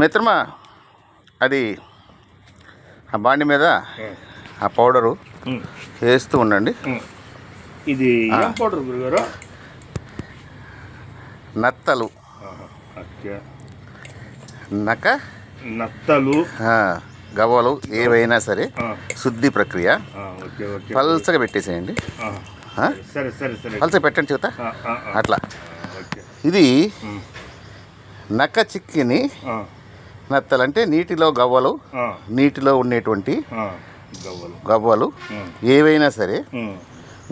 మిత్రమా అది ఆ బాండి మీద ఆ. పౌడరు వేస్తూ ఉండండి. ఇది పౌడర్ గురుగారు? నత్తలు. నక నత్తలు. గవ్వలు ఏవైనా సరే శుద్ధి ప్రక్రియ. పల్చగా పెట్టేసేయండి? సరే సరే సరే. పల్చగా పెట్టండి చెబుతా. అట్లా. ఇది నక్క చిక్కిని నత్తలు అంటే నీటిలో గవ్వలు నీటిలో ఉండేటువంటి గవ్వలు. ఏవైనా సరే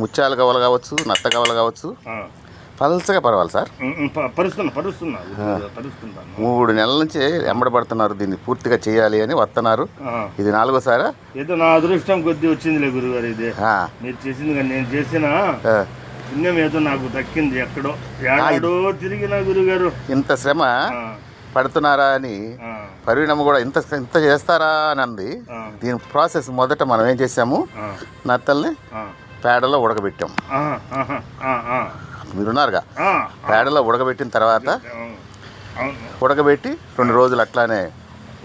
ముత్యాల గవ్వలు కావచ్చు నత్త గవ్వలు కావచ్చు. పల్చగా పర్వాలి సార్. మూడు నెలల నుంచి ఎమ్మడబడుతున్నారు దీన్ని పూర్తిగా చేయాలి అని వస్తున్నారు ఇది నాలుగోసారా? ఏదో నా అదృష్టం కొద్ది వచ్చిందిలే గురుగారు ఇది. మీరు చేసింది కానీ నేను చేసిన పుణ్యం ఏదో నాకు దక్కింది ఎక్కడో. తిరిగిన గురుగారు. ఇంత శ్రమ పడుతున్నారా అని పరిణామం కూడా ఇంత ఇంత చేస్తారా అని అంది. దీని ప్రాసెస్ మొదట మనం ఏం చేసాము నత్తల్ని పేడలో ఉడకబెట్టాం ఆ, ఆహా, ఆ, ఆ, మీరున్నారుగా? పేడలో ఉడకబెట్టిన తర్వాత ఉడకబెట్టి రెండు రోజులు అట్లానే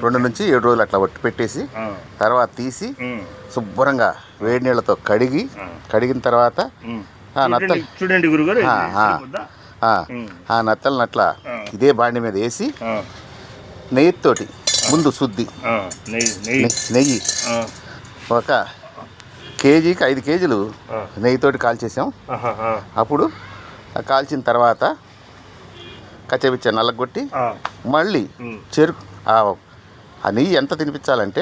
రెండు నుంచి ఏడు రోజులు అట్లా ఒట్టి పెట్టేసి తర్వాత తీసి శుభ్రంగా వేడి నీళ్ళతో కడిగి. కడిగిన తర్వాత నత్తలు చూడండి గురుగారు ఆ, నత్తలను అట్లా. ఇదే బాండి మీద వేసి నెయ్యితోటి ముందు శుద్ధి. నెయ్యి ఒక కేజీకి ఐదు కేజీలు నెయ్యితోటి కాల్చేసాం. అప్పుడు కాల్చిన తర్వాత కచ్చబిచ్చ నల్లగొట్టి మళ్ళీ చెరుకు ఆ నెయ్యి ఎంత తినిపించాలంటే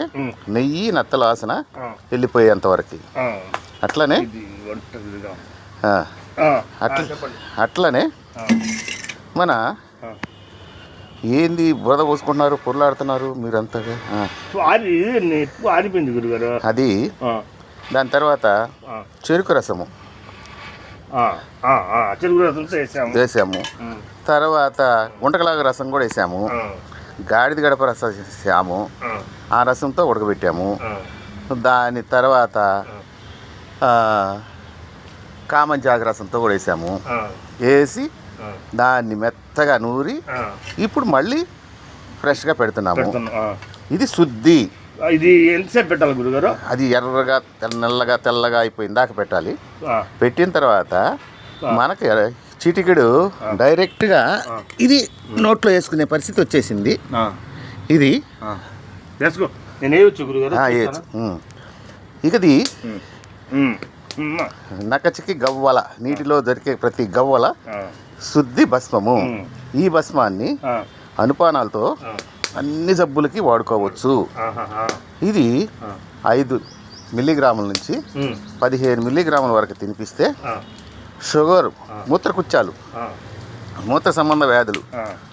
నెయ్యి నత్తల వాసన ఆ, వెళ్ళిపోయేంత వరకు. అట్లనే అట్లనే మన. ఏంది బురద పోసుకుంటున్నారు పొరలాడుతున్నారు ఎక్కువ ఆరిపోయింది గురుగారు. అది దాని తర్వాత చెరుకు రసము. చెరుకు వేసాము. వేసాము. తర్వాత గుంటకలాగ రసం కూడా వేసాము. గాడిద గడప రసం వేసాము. ఆ, రసంతో ఉడకబెట్టాము. దాని తర్వాత కామంజాగ రసంతో కూడా వేసాము. వేసి దాన్ని మెత్తగా నూరి. ఇప్పుడు మళ్ళీ ఫ్రెష్గా పెడుతున్నాము. ఇది శుద్ధి. ఇది ఎంతసేపు పెట్టాలి గురుగారు? అది ఎర్రగా నల్లగా తెల్లగా అయిపోయిన దాకా పెట్టాలి. పెట్టిన తర్వాత మనకి చిటికెడు డైరెక్ట్గా ఇది నోట్లో వేసుకునే పరిస్థితి వచ్చేసింది. ఇది. వేసుకో. నేను వేయచ్చు గురుగారు. ఇకది నక్కచిక్కి గవ్వల నీటిలో దొరికే ప్రతి గవ్వల శుద్ధి భస్మము. ఈ భస్మాన్ని అనుపానాలతో అన్ని జబ్బులకి వాడుకోవచ్చు. ఇది. ఐదు మిల్లీగ్రాముల నుంచి పదిహేను మిల్లీగ్రాముల వరకు తినిపిస్తే షుగర్ మూత్రకుచ్చాలు ఆ, మూత్ర సంబంధ వ్యాధులు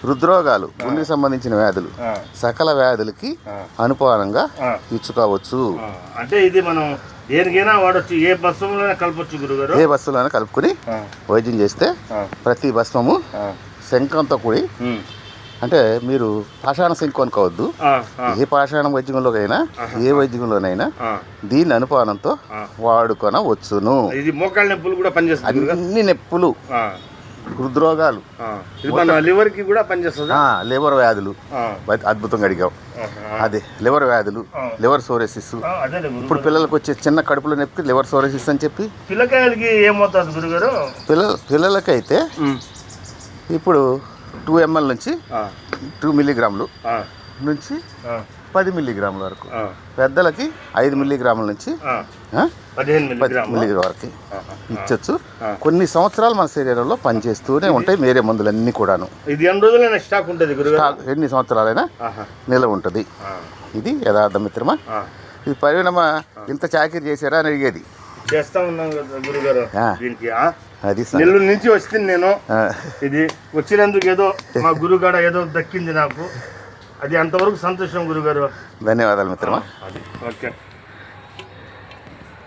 హృద్రోగాలు గుండెకి సంబంధించిన వ్యాధులు సకల వ్యాధులకి. అనుపానంగా. ఇచ్చుకోవచ్చు. అంటే ఇది మనం దేనికైనా వాడచ్చు. ఏ బస్సులోనే కలపచ్చు గురుగారు. ఏ వస్తువులను కలుపుకొని వైద్యం చేస్తే ప్రతి భస్మము శంఖంతో కూడి అంటే మీరు పాషాణ శంఖం అనుకోవద్దు. ఏ పాషాణ వైద్యంలోకైనా ఏ వైద్యంలోనైనా ఆ, దీని అనుపానంతో. వాడుకొనవచ్చును. ఇది మోకాళ్ళ నొప్పులు కూడా పనిచేస్తుంది అన్ని నొప్పులు. హృద్రోగాలు. ఆ. ఇది మన లివర్కి కూడా పనిచేస్తుందా? లివర్ వ్యాధులు. అద్భుతంగా అడిగావు. అదే లివర్ వ్యాధులు. Liver psoriasis. ఇప్పుడు పిల్లలకు వచ్చే చిన్న కడుపులో నొప్పి లివర్ సోరేసిస్ అని చెప్పి పిల్లకాయలకి ఏమవుతుంది గురుగారు? పిల్లల పిల్లలకైతే ఇప్పుడు టూ ఎంఎల్ నుంచి టూ మిల్లీగ్రాములు నుంచి పది మిల్లీగ్రాముల వరకు పెద్దలకి ఐదు మిల్లీగ్రాముల నుంచి మిల్లీగ్రాములు వరకు. ఇచ్చొచ్చు. కొన్ని సంవత్సరాలు మన శరీరంలో పనిచేస్తూనే ఉంటాయి వేరే మందులన్నీ కూడాను ఇది ఎన్ని రోజులైనా స్టాక్ ఉంటుంది స్టాక్ ఎన్ని సంవత్సరాలైనా. నిలవ ఉంటుంది ఇది యథార్థ మిత్రమా. ఇది పరిణామ ఇంత చాకరీ చేశారా అని అడిగేది చేస్తా ఉన్నాం కదా గురుగారు ఆ. దీనికి ఆ? అది. నెల్లూరు నుంచి వస్తుంది నేను ఇది వచ్చినందుకు ఏదో మా గురుగాడ ఏదో దక్కింది నాకు అది అంతవరకు సంతోషం గురుగారు. ధన్యవాదాలు మిత్రమా? ఓకే.